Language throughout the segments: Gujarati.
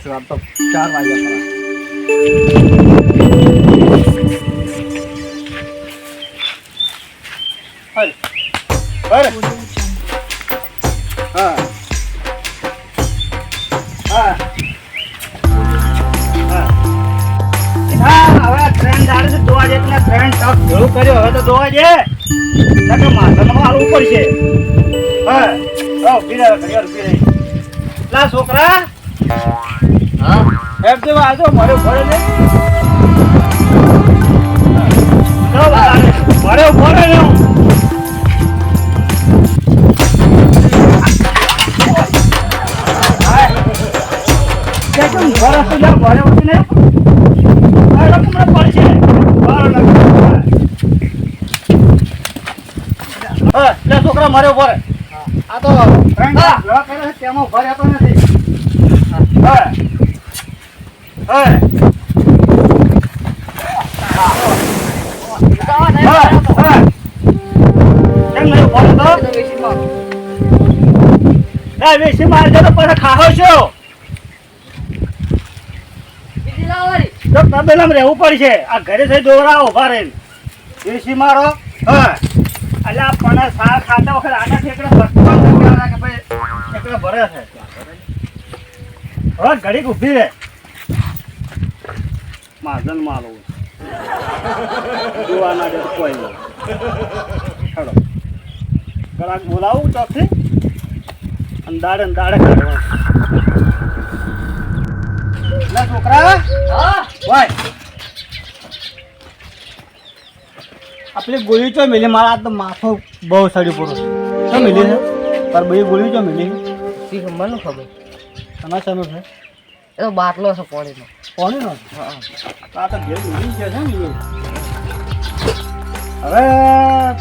કરશું આમ તો ચાર વાગ્યા હલ. હલ. હા, હવે ટ્રેન છે જોવા જાય એટલે ટ્રેન ટક ભેળું કર્યો. હવે તો જોવા જઈએ નકર માથામાં હાલવું પડશે છે હા ઊભી રહે રહી. છોકરા. હા? એમ તો આજો મારે ભરે ને મારે ભરે ને છોકરા મારે ભરે આ તો તેમાં ભરે તો નથી. વેસી પછી ખાહો છો તો રહેવું પડશે આ ઘરે થઈ દોરા ઊભા રહીને વેસી મારો હા આ પણ સા ખાતા વખત આના ઠેકડા ભાઈ ભરે છે હવે ઘડીક ઊભી રહે. માધન માલો જોવાના દે કોઈ નહીં. હેડો. ઘરાક બોલાવું ચોથી અંદાડે અંદાડે કાઢવા. છોકરા. વાય આપણે ગોળી ચો મિલી? મારા તો માથો બહુ સડી પડ્યો. ચો મિલી છે પર બધી ગોળી ચો મિલી? મને ખબર? તને શેનું છે? એ તો બાટલો છે પાણીનો. કોની નો હા. આ તો ઘેર મિલી છે ને હવે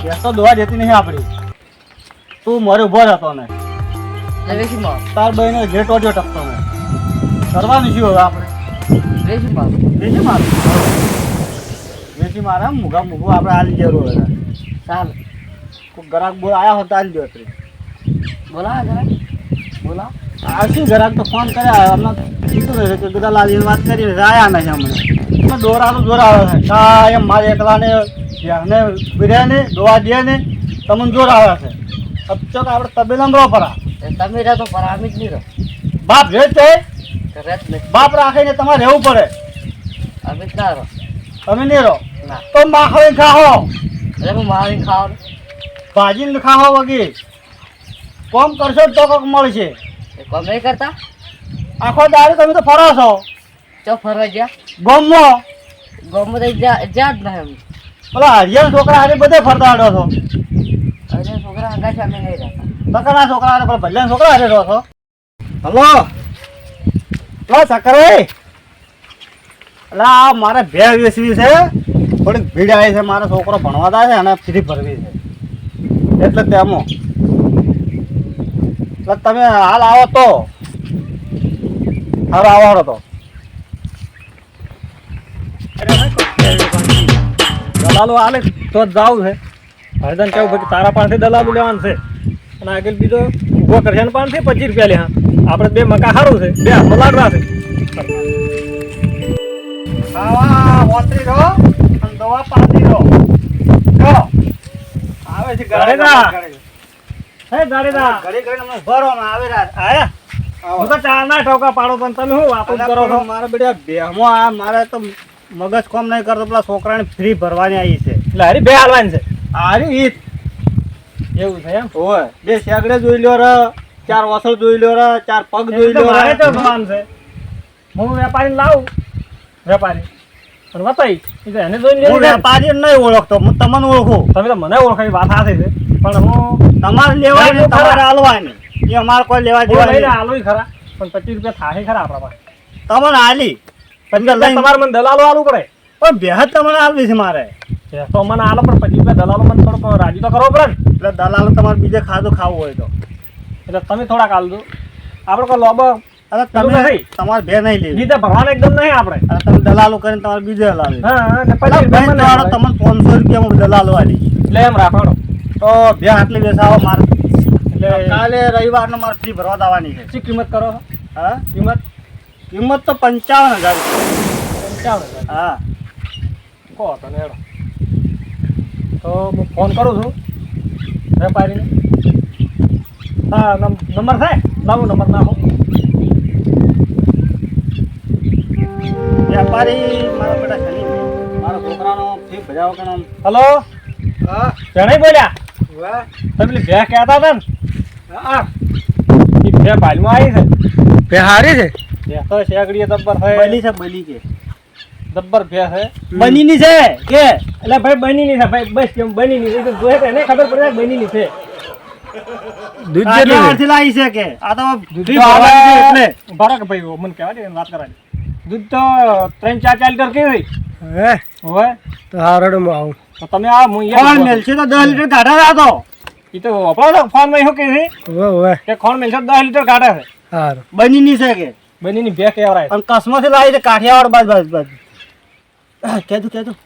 ભેંસ તો દોવા જતી નહીં આપણી તું મારે ઊભો રહેતો ને તાર બહેને જે ટોટ્યો ટપતો ને કરવાનું શું હવે આપણે? વેચી માર. વેચી મારું? વેચી મારા મુગા મુગું આપણે હાલી જરૂર હતા ચાલ. કોઈ ગ્રાહક બોલ આવ્યા હોતા હાલી અત્રે બોલા જરા બોલા. આ શું ગ્રાહક તો ફોન કર્યા હમણાં કીધું ને કે બધા લાલીને વાત કરી રહ્યા આયા નહીં હમણાં. એમાં દોરાનું જોર આવે છે એમ મારે એકલાને ને બિર્યાની દોવા દે ને તમને જોર આવે છે અબચક આપણે તબેલામાં રહો પરા. તમે રહો તો પરામી જ નહીં રહો. બાપ રહે છે બાપ રાખીને તમારે રહેવું પડે. અમે ના રહો. તમે નહીં રહો. ના. તો માખણ ખાઓ. એટલે હું મારી ખાવાનું. ભાજીને ખાઓ વગી. કોમ કરશો તો કોક મળશે. કોમ નહીં કરતા? આખો દાડો તમે તો ફરો છો. ચો ફરવા ગયા ગમમાં ગમે તો જા જા જ ના એમ. પેલા હરિયલ છોકરા હારે બધે ફરતા આડો છો. અને છોકરા આગા છે અમે નહીં રહેતા બકરા છોકરા હારે પણ ભલ્યા છોકરા હારે રહો છો. હલો. લો સકરે. આ મારે બે વેસવી છે. થોડીક ભીડ આવી છે. મારો છોકરો ભણવા થાય છે અને ફ્રી ભરવી છે. એટલે તેમાં એટલે તમે હાલ આવો તો. હારો આવો તો. દલાલો આલે તો જ જાવું છે. હરદન કેવું ભાઈ તારા પાસેથી દલાલો લેવાનું છે. અને આગળ બીજો ઊભો કરશે ને પાસેથી પચીસ રૂપિયા લે હા. આપણે બે મકા સારું છે. બે હાથમાં લાડવા છે. ખાવા વાતરી રહો અને દવા પાતી રહો આવે છે ગાડીદા હે ભરો આવે રાત આયા. હું તો ચાર ના ટોકા પાડો પણ તમે શું કરો છો? મારા બેટા બેહમો આ મારે તો મગજ કોમ નહીં કરતો. પેલા છોકરાને ફ્રી ભરવાની આવી છે. એટલે હારી બે હાલવાની છે. હારી ઈ એવું છે એમ? હોય બે શેગડે જોઈ લ્યો રે ચાર વસળ જોઈ લ્યો રે ચાર પગ જોઈ લ્યો મારે તો સમાન છે. હું વેપારી લાવું. વેપારી. પણ વતાઈ એને જોઈને હું વેપારી નહીં ઓળખતો હું તમને ઓળખું. તમે તો મને ઓળખાવી વાત સાચી છે. પણ હું તમારે લેવાની તમારે આલવાની એ અમારે કોઈ લેવા દેવા નહીં. હાલું ખરા. પણ પચીસ રૂપિયા થાય ખરા આપણા પાસે. તમને હાલી તમારે મને દલાલો હાલવું પડે. પણ બેહદ તમને હાલવી છે મારે. તો મને હાલો પણ પચીસ રૂપિયા દલાલો મને થોડોક રાજી તો કરવો પડે ને એટલે દલાલો તમારે બીજે ખાધું ખાવું હોય તો. એટલે તમે થોડાક હાલ આપણે કોઈ લોબો અરે તમે તમારે બે નહીં લેવી. બીજા ભરવાના એકદમ નહીં આપણે. અરે તમે દલાલો કરીને તમારે બીજે હલાવી. હા તમને પાંચસો રૂપિયામાં દલાલો આલી એટલે એમ રાખવાનો તો બે આટલી બેસાવો મારે. એટલે કાલે રવિવારનો મારે ફી ભરવા દેવાની છે. શું કિંમત કરો? હા? કિંમત? કિંમત તો પંચાવન હજાર. પંચાવન હજાર. હા. કહો તને હેડો. તો હું ફોન કરું છું વેપારીને. હા નંબર થાય લાવો નંબર નાખો. વેપારી મારા બેટા શનિ મારા છોકરાનો ફી ભજાવો કે હલો? હા જણાઈ બોલ્યા? તમે ભેં કહેતા હતા ને? હા. એ ભેં ભાલમાં આવી છે. બે હારી છે? ભેં તો શેકડીએ દબ્બર બની છે છે બની કે દબ્બર ભે છે. બનીની છે કે? એટલે ભાઈ બની નહીં છે ભાઈ બસ કેમ બની નહીં એ તો જોયે એને ખબર પડે કે બની નહીં છે. દૂધ જેટલી લાવી છે કે? આ તો છે એટલે. ભરો કે ભાઈ મને કહેવા દે વાત કરાવી દૂધ તો ત્રણ ચાર ચાર લીટર કેવી હે? હોય તો હારડો માં આવું. તમે આ હું અહીંયા કોણ મેલશે તો દસ લીટર કાઢા રાતો એ તો વપરાવ ફોનમાં શું કે છે? કે ખોણ મેલશે દસ લીટર કાઢે છે. હાર. બનીની છે કે? બનીની બે કેવરાય અને કસમાંથી લાવી છે કાઠિયાવાડ બાજ બાજ બાજ. કહેતું કહેતું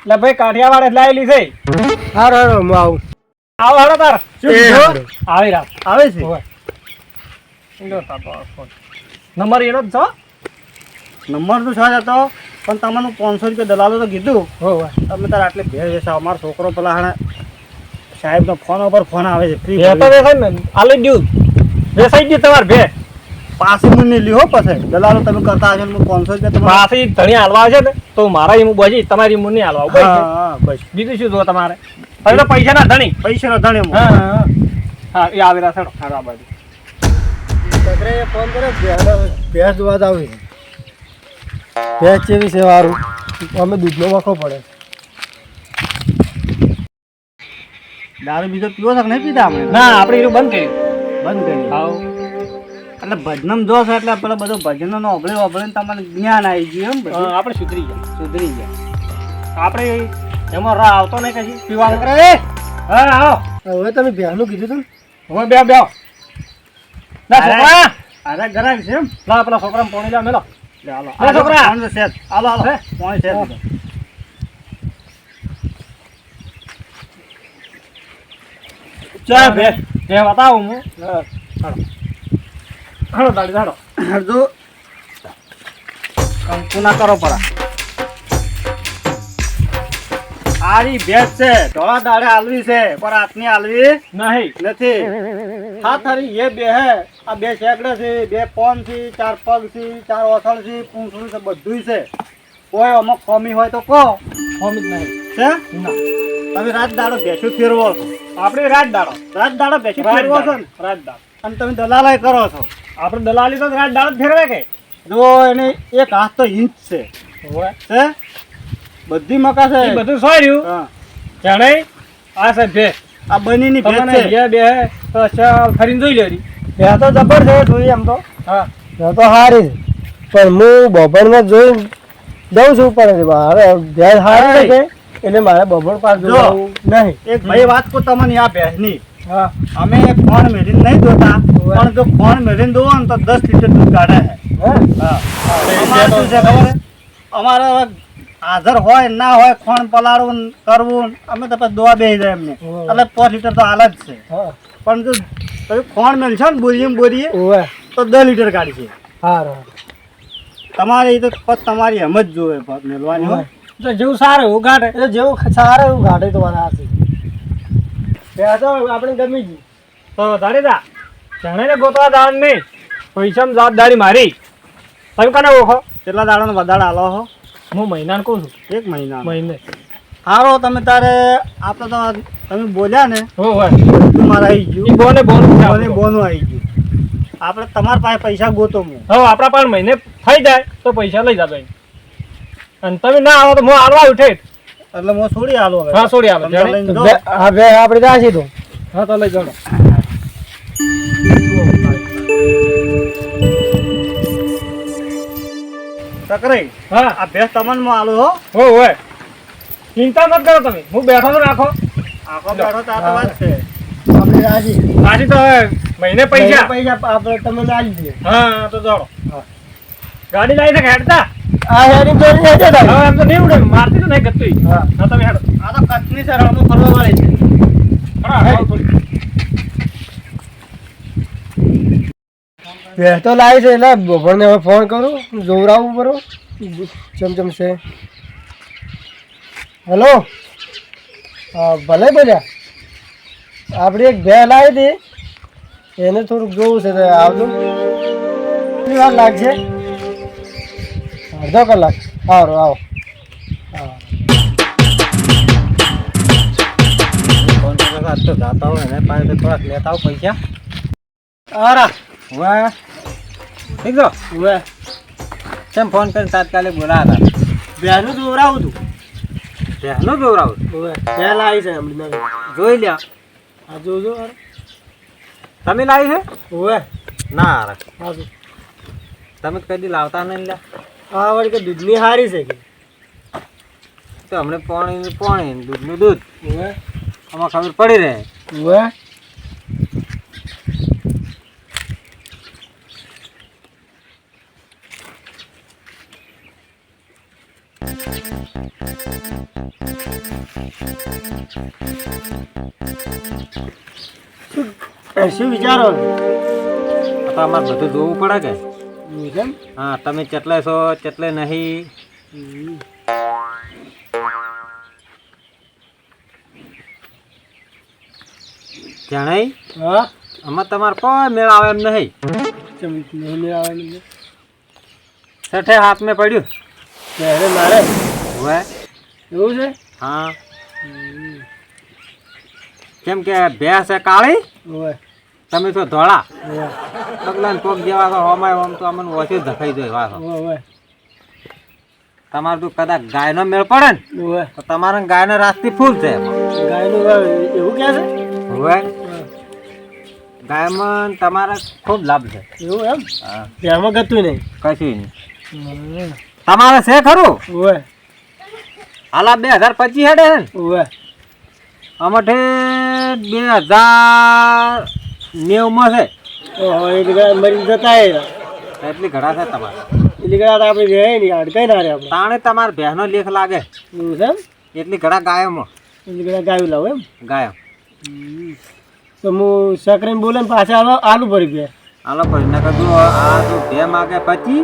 એટલે ભાઈ કાઠિયાવાડ એટલે આવેલી છે. હાર હાર હું આવું. આવો હાલો તાર? આવી રાખ. આવે છે? ફોન. નંબર એનો જ છો? નંબર તો છ હતો પણ તમને પાંચસો રૂપિયા દલાલો તો કીધું. તમે તાર આટલે ભેળ વેચા અમારો છોકરો પેલા હાણે સાહેબનો ફોન ઉપર ફોન આવે છે. ફ્રી આલી દ્યું વેસાઈ ગયું તમારે ભે પાછી મને લ્યો પછી. દલાલો તમે કરતા હશો ને હું પાંચસો રૂપિયા તમારે પાછી ધણી હાલવા આવશે ને તો મારા હું બજી તમારી એમ નહીં હાલવા. બસ. બસ. બીજું શું જો તમારે? હવે તો પૈસા ના ધણી. પૈસા નો ધણી હા હા. એ આવેલા સર છે. હા આ બાજુ. ફોન કર્યો ભેંસ દુવાદ આવી ભેંસ જેવી છે વારું? અમે દૂધનો વખો પડે. દારૂ બીજો પીવો છે નહીં પીતા અમે ના આપણે એનું બંધ કર્યું. બંધ કર્યું? હાવ એટલે ભજનમ જો છે એટલે પેલા બધો ભજનનો નો ઓભળે ઓભળે તમને જ્ઞાન આવી ગયું એમ આપણે સુધરી ગયા. સુધરી ગયા. આપણે એમાં રાહ આવતો નહીં કશી. પીવા કરે. હા આવો. હવે તમે ભેંસનું કીધું તું હવે બે બે. ના છોકરા. અરે ગરાક છે એમ. ના પેલા છોકરાને પોણી લે મેલો. લે હાલો અરે છોકરા! તો સેટ હાલો હાલો. Phone set. ચા બે બે બતાવું હું. હાલો. હાલો દાડી હાલો. અડધું કંકુ ના કરો પરા. આરી ભેટ છે ધોળા દાડે આલવી છે પણ આટની આલવી નહીં. નથી. હા થારી એ બે હે. આ બે સેકડે છે બે પોન છે ચાર પગ છે ચાર ઓથળ છે પૂંછડું છે બધું છે. કોઈ અમુક ખોમી હોય તો કહો. ખોમી જ નહીં. છે? ના. તમે રાત દાડો બેસું ફેરવો છો. આપણે રાત દાડો. રાત દાડો બેસું ફેરવો છો ને? રાત દાડો. અને તમે દલાલાય કરો છો. આપણે દલાલી તો રાત દાડો ફેરવે કે? જો એને એક હાથ તો ઇંચ છે. છે? બધી મકા છે. બધું સોય રહ્યું હા. જાણે આ છે. ભે આ બનીની ભેટ તમને છે. બે તો ચાલ ફરીને જોઈ લેરી ભેટ તો જબર છે જોઈએ એમ તો. હા. ત્યાં તો હારી પણ હું બપોરમાં જોઈ દઉં છું પણ હવે ભેટ હારી છે એટલે મારે બપોર પાસ જોવું નહીં. એક ભાઈ વાત કો તમને આ ભેંસની હા. અમે ફોન મેળીને નહીં દોતા પણ જો ફોન મેળીને દો ને તો દસ લીટર દૂધ કાઢે છે હા? અમારે ખબર અમારે હવે હાજર હોય ના હોય ખોણ પલાળવું કરવું અમે તો પછી દોવા બેસી જાય એમને. એટલે પાંચ લીટર તો હાલ જ છે. પણ જો તમે ખોણ મેળશો ને બોલીએ બોલીએ બોરીએ તો દસ લીટર કાઢશે છે. તમારે એ તો તમારી એમ જ જોવે મેળવાની હોય તો જેવું સારું એવું ઘાટે એટલે જેવું સારું એવું કાઢે તો વાત આપણે ગમી ગઈ તો દા. જાણે ને ગોતવા દાન નહીં પૈસામાં જવાબદારી મારી. તમે કને ઓળખો? કેટલા દાડાનો વધારે આલો હો? હું મહિનાને કહું છું. એક મહિના મહિને. સારો તમે તારે આપણે તો તમે બોલ્યા ને હો હોય તમારે આવી ગયું. બોને બોન બોને બોનું આવી ગયું. આપણે તમારા પાસે પૈસા ગોતો હું હવે આપણા પાસે મહિને થઈ જાય તો પૈસા લઈ જાજો અહીં. અને તમે ના આવો તો હું હાલવા ઉઠે એટલે હું છોડી હાલો હા છોડી આવે તમે જાણે? લઈને દો. હા બે આપણે જાશી તો હા તો લઈ જાઓ. ટકરાઈ હા. આ ભેંસ તમને આલો હો. હો હોય ચિંતા મત કરો તમે. હું બેઠો તો રાખો. આખો બેઠો તો આ વાત છે. આપણે રાજી. તો મહિને પૈસા. પૈસા આપણે તમે લાવી દઈએ. હા તો જાઓ ગાડી લાવી છે હેડતા? આ હવે એમ તો નહીં ઉડે મારતી તો નહીં ગતું હા. હા તમે હેડો. આ તો કચ્છની છે રણમાં ફરવા વાળી છે. હા હેડો થોડી. ભેંસ તો લાવી છે એટલે બપોરને હવે ફોન કરું જોવરાવું બરો ચમ ચમ છે. હેલો? હા ભલે બોલ્યા આપણે એક ભેં લાવી હતી. એને થોડુંક જોવું છે તો આવજો. કેટલી વાર લાગશે? અડધો કલાક. સારું આવો. હા. ફોન કરો તો જાતા હોય એને પાસે થોડાક લેતા આવો પૈસા આરા હવે ઠીક છો હવે કેમ ફોન કરીને તાત્કાલિક બોલાયા હતા? બેનું જોવરાવું હતું પહેલો હવે ભેં લાવી છે હમણાં જોઈ લ્યા. આ જોજો તમે લાવી છે? ઓવે ના રે તમે કદી લાવતા નહીં લ્યા. હા વળી કે દૂધની હારી છે કે? તો હમણાં પાણી પાણી દૂધનું દૂધ. ઓવે આમાં ખબર પડી રહે. હવે? શું વિચારો તો અમારે બધું જોવું પડે કે? એવું છે એમ? હા તમે ચેટલે છો ચેટલે નહીં. હમ. જણાય હા? આમાં તમારે કોઈ મેળ આવે એમ નહીં. મેળ આવે ને સઠે હાથ મેં પડ્યું. ત્યારે મારે હવે? એવું છે? હા. કેમ કે ભેંસ છે કાળી? હવે. તમે તો ધોળા? પગલા ને કોક જેવા તો હોમાય હોમ તો અમને ઓછી ધખાઈ જાય વાસો હવે હવે તમારે તો કદાચ ગાયનો મેળ પડે ને તો તમારે ગાયનો રાસ્તી ફૂલ છે ગાયનું હવે એવું કે હવે? છે ગાયમાં તમારે ખૂબ લાભ છે. એવું એમ? હા. ગતું નહીં. કશું નહીં. તમારે છે ખરું? ઓય હાલા બે હજાર પચીસ હેડે ને? હવે અમારે બે હજાર નેવમાં છે. મરી જતા એટલી ઘડા છે તમારે. એ ઘડા આપણે રહે નહીં અડકાઈ ના રે આપણે. તાણે તમારે બહેનો લેખ લાગે. એવું છે એટલી ઘડા ગાયોમાં. એ લીગડા ગાયું લાવું એમ. ગાયો. તો હું સકરીને બોલે પાછા આલો ભરી ગયા આલુ ભરી નાખે કીધું આ તો બે માગે પછી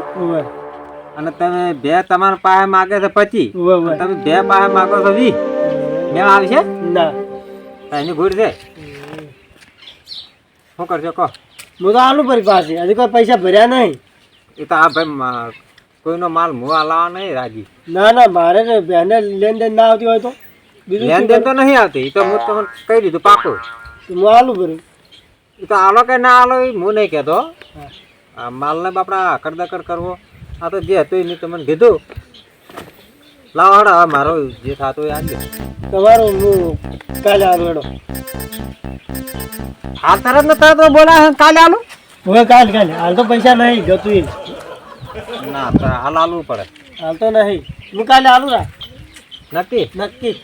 અને તમે બે તમારા પાસે માગે છે પચી. ઓવે તમે બે પાસે માગો છો વી બે આવશે ના. એની ઘૂડ છે. શું કરશો કહો. હું તો આલુ ભરી પાસે. હજી કોઈ પૈસા ભર્યા નહીં. એ તો આ ભાઈ કોઈનો માલ મુવા લાવવા નહીં રાજી. ના ના મારે ને બેને લેન દેન ના આવતી હોય તો. બીજું લેન શું દેન તો નહીં આવતી. તો હું તમને કહી દીધું પાકું. હું આલુ ભર્યું એ તો આલો કે ના આલો હું નહીં કહેતો. માલને બાપડા આકડ દકડ કરવો. આ તો જે હતું એને તમને કીધું. લાવો હડો હવે મારો જે થતો એ આજે તમારું હું કાલે આવેડો હાલ તરત ને તરત બોલા કાલે આલું? હવે કાલે કાલે. હાલ તો પૈસા નહીં જતું ના તો હાલ આલવું પડે. હાલ તો નહીં. હું કાલે આલું રા. નક્કી? નક્કી.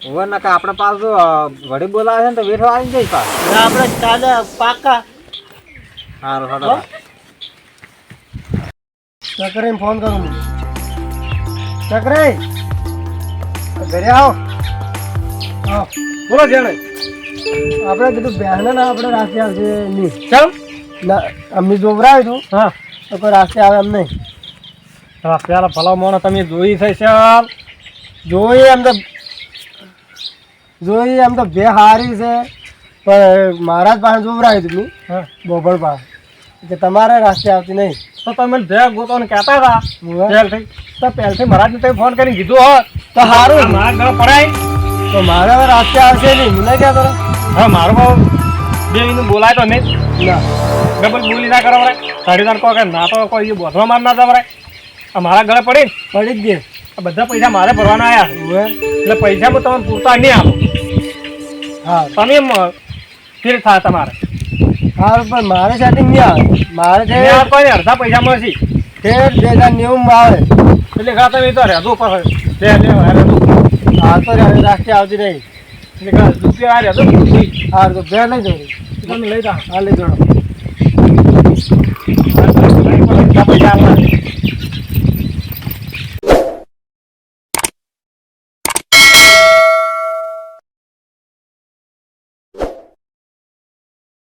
હવે નકા આપણે પાસ વળી બોલાવે છે ને તો વેઠો આવી જઈશ પાસ આપણે કાલે પાકા. સારું હો? ચકરાઈને ફોન કરું હું ચકરાઈ ઘરે આવો. આવો. બોલો જેણે. આપણે કીધું બહેને ના આપણે રાસ્તે આવશે નહીં. ચમ? ના અમને જોવરાય છું હા. તો કોઈ રાસ્તે આવે એમ નહીં. પેલા ભલા મોણો તમે જોઈ છે જોઈ એમ તો જોઈએ એમ તો બે હારી છે. પણ મહારાજ પાસે જોવરાય હતું મેં હા. બોબડ પાસે. કે તમારે રાસ્તે આવતી નહીં. તો તમે જગ ગોતો ને કહેતા હતા. પહેલથી. તો પહેલથી મહારાજને તમે ફોન કરીને કીધું હોત તો સારું મારા ઘરે પડાય. તો મારે હવે રાસ્તે આવશે નહીં. મને ક્યાં કરો હા મારો ભાવ બે મિનિટ બોલાય તો નહીં. ના. ડબલ બોલી ના કરો વળે સાડીદાર કહો કે ના તો કોઈ એ બોધવા માર ના જવરાય આ મારા ઘરે પડી પડી જ ગયે આ બધા પૈસા મારે ભરવાના આવ્યા એટલે પૈસા હું તમને પૂરતા નહીં આપો. હા. તમે એમ ફેર થાય તમારે. સારું પણ મારે સેટિંગ નહીં આવે. મારે છે અડધા પૈસા મળશે. તેર બે હજાર નેવું આવે. એટલે ઘણા તમે તો લે રહેજો હા તો રાસ્તે આવતી નહીં એટલે રૂપિયા આ રહેજો હા તો બે લઈ જવું તમે લઈ જાઓ. હા લઈ જણો પૈસા આપવાના